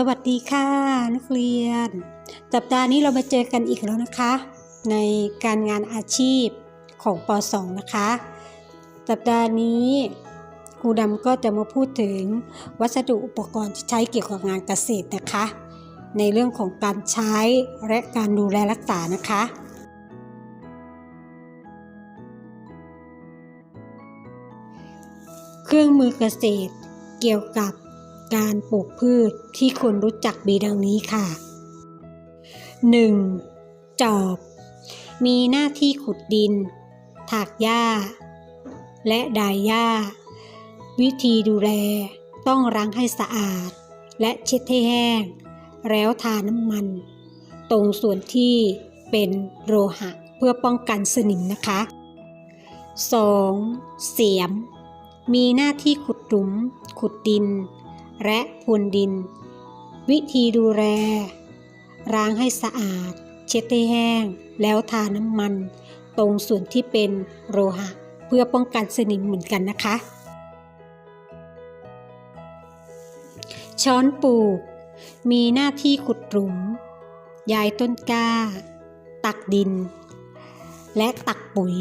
สวัสดีค่ะนักเรียน สัปดาห์นี้เรามาเจอกันอีกแล้วนะคะ ในการงานอาชีพของป .2 นะคะ สัปดาห์นี้ครูดำก็จะมาพูดถึงวัสดุอุปกรณ์ที่ใช้เกี่ยวกับงานเกษตรนะคะ ในเรื่องของการใช้และการดูแลรักษานะคะเครื่องมือเกษตรเกี่ยวกับ การปลูกพืชที่ควรรู้จักมีดังนี้ค่ะ 1. จอบ มีหน้าที่ขุดดิน ถากหญ้า และดายหญ้า วิธีดูแลต้องล้างให้สะอาด และเช็ดให้แห้ง แล้วทาน้ำมัน ตรงส่วนที่เป็นโลหะเพื่อป้องกันสนิมนะคะ 2. เสียม มีหน้าที่ขุดหลุม ขุดดิน และพรวนดิน วิธีดูแลล้างให้สะอาด เช็ดให้แห้ง แล้วทาน้ำมัน ตรงส่วนที่เป็นโลหะ เพื่อป้องกันสนิมเหมือนกันนะคะ ช้อนปลูก มีหน้าที่ขุดหลุม ย้ายต้นกล้า ตักดิน และตักปุ๋ย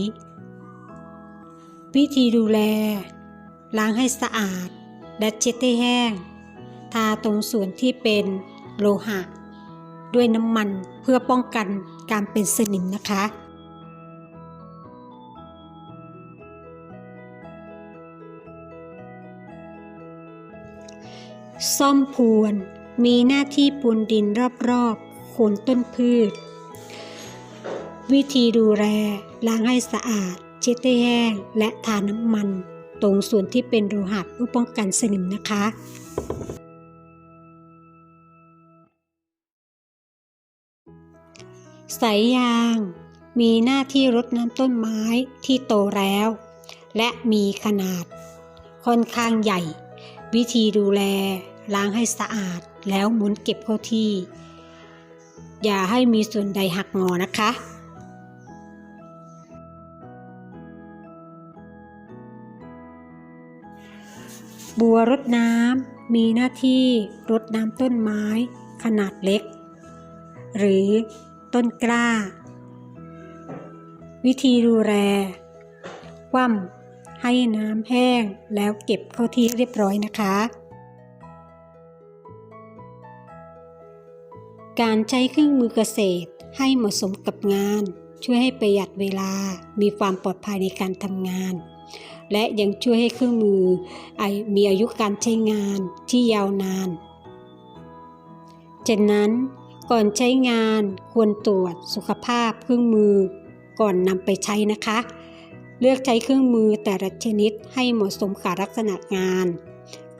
วิธีดูแลล้างให้สะอาด และเช็ดให้แห้ง ทาตรงส่วนที่เป็นโลหะ ด้วยน้ำมันเพื่อป้องกันการเป็นสนิมนะคะซ่อมพรวนมีหน้าที่ปูนดินรอบๆโคนต้นพืช วิธีดูแลล้างให้สะอาด เช็ดให้แห้งและทาน้ำมัน ตรงส่วนที่เป็นโลหะเพื่อป้องกันสนิมนะคะสายยาง มีหน้าที่รดน้ำต้นไม้ที่โตแล้ว และมีขนาด ค่อนข้างใหญ่ วิธีดูแล ล้างให้สะอาดแล้วหมุนเก็บเข้าที่ อย่าให้มีส่วนใดหักงอนะคะ บัวรดน้ำมีหน้าที่รดน้ำต้นไม้ขนาดเล็ก หรือต้นกล้า วิธีดูแลคว่ำให้น้ำแห้งแล้วเก็บเข้าที่เรียบร้อยนะคะ การใช้เครื่องมือเกษตรให้เหมาะสมกับงาน ช่วยให้ประหยัดเวลามีความปลอดภัยในการทำงาน และยังช่วยให้เครื่องมือมีอายุการใช้งานที่ยาวนานจากนั้นก่อนใช้งานควรตรวจสุขภาพเครื่องมือก่อนนำไปใช้นะคะ เลือกใช้เครื่องมือแต่ละชนิดให้เหมาะสมกับลักษณะงาน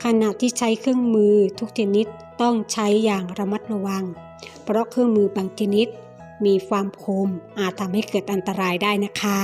ขณะที่ใช้เครื่องมือทุกชนิดต้องใช้อย่างระมัดระวัง เพราะเครื่องมือบางชนิดมีความคมอาจทำให้เกิดอันตรายได้นะคะ